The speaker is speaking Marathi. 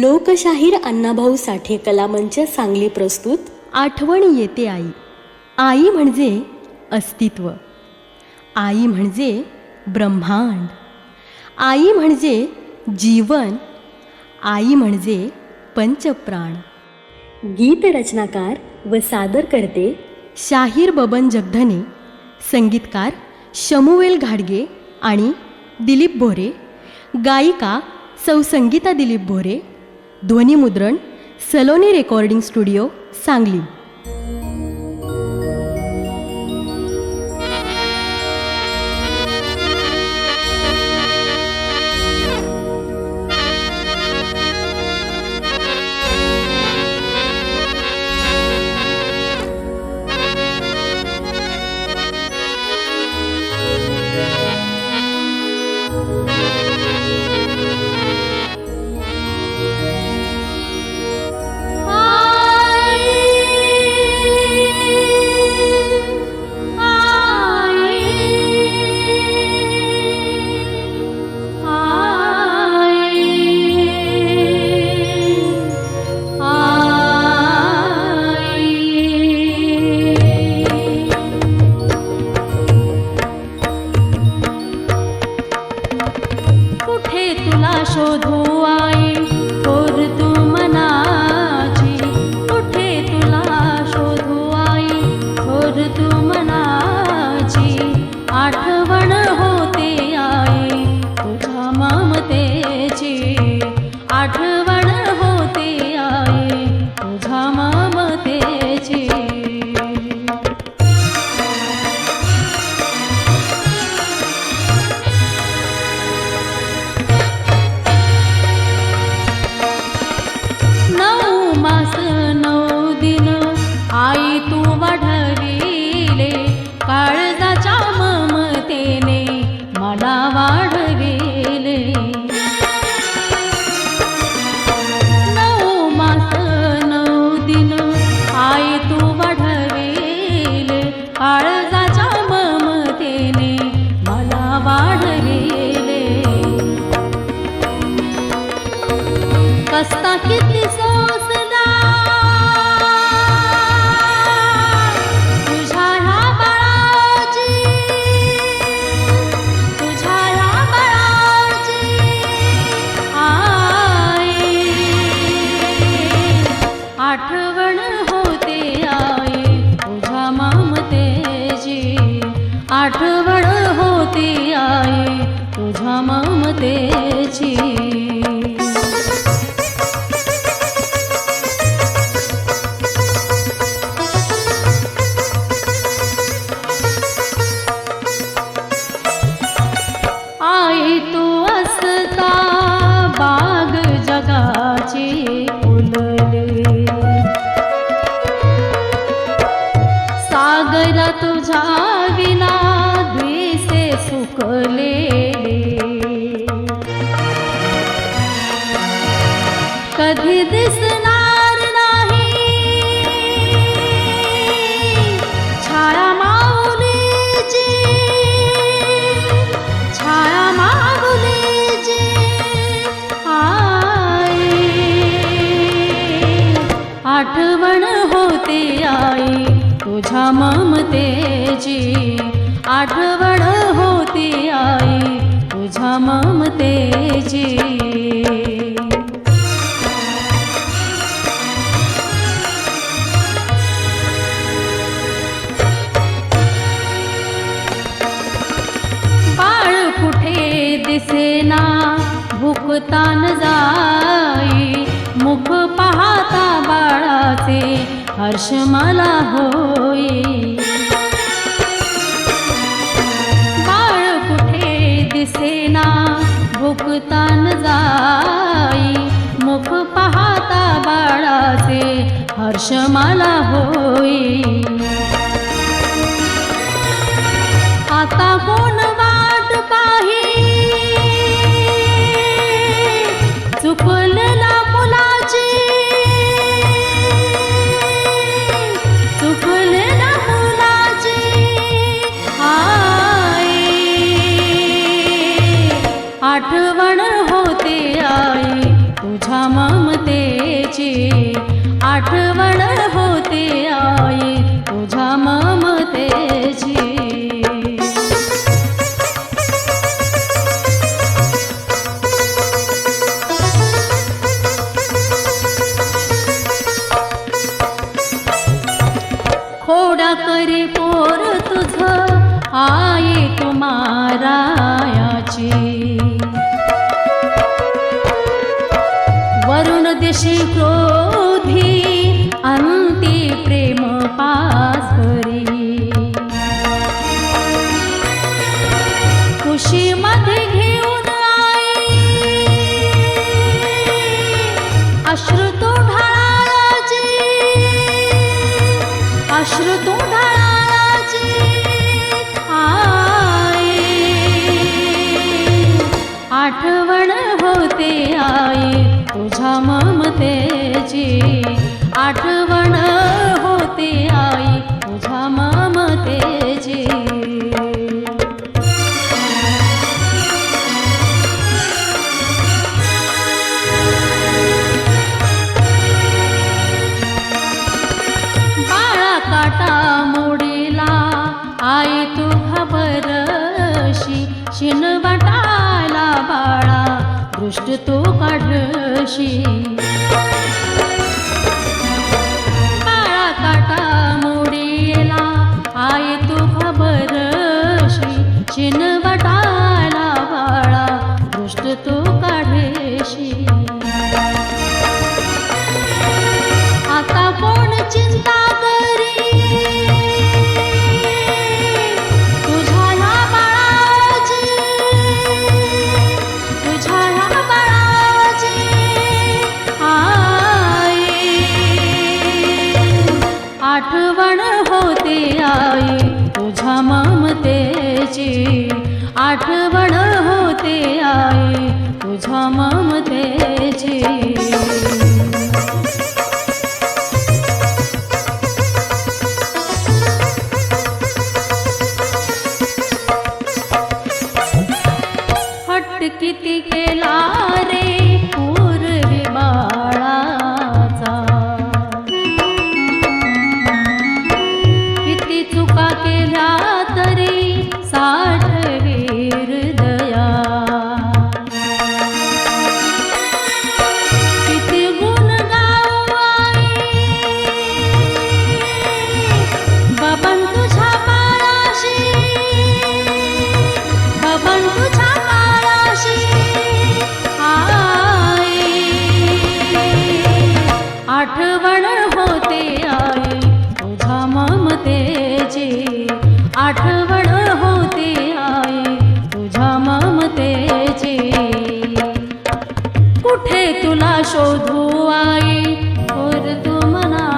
लोकशाहीर अण्णाभाऊ साठे कलामंच सांगली प्रस्तुत. आठवण येते आई. आई म्हणजे अस्तित्व. आई म्हणजे ब्रह्मांड. आई म्हणजे जीवन. आई म्हणजे पंचप्राण. गीत रचनाकार व सादर करते शाहीर बबन जगधने संगीतकार शमुवेल घाडगे आणि दिलीप भोरे गायिका सौ संगीता दिलीप भोरे ध्वनिमुद्रण सलोनी रेकॉर्डिंग स्टुडिओ सांगली. तुला शोधू कस्ता किती तुझा विना द्विसे सुकले तुझ्या ममतेची आठवण होती आई तुझ्या ममतेची. बाळ कुठे दिसेना भुकतान जाई मुख पाहता बाळाचे हर्ष मला होई. बाळ कुठे दिसेना भुकतान जाई. मुख पाहता बाळाचे हर्ष मला होई. आठवण होते आई तुझ्या ममतेची आठवण वरुणदिशि क्रोधी अन्ति प्रेम प्रेमपास् आठवण होती आई तुझ्या ममतेची. बाळा काटा मोडीला आई तू खबरशी शिन वाटायला बाळा दृष्ट तू काढशी. आठवण होते आई. तुझ्या ममते तुला शोधू आई और तू मना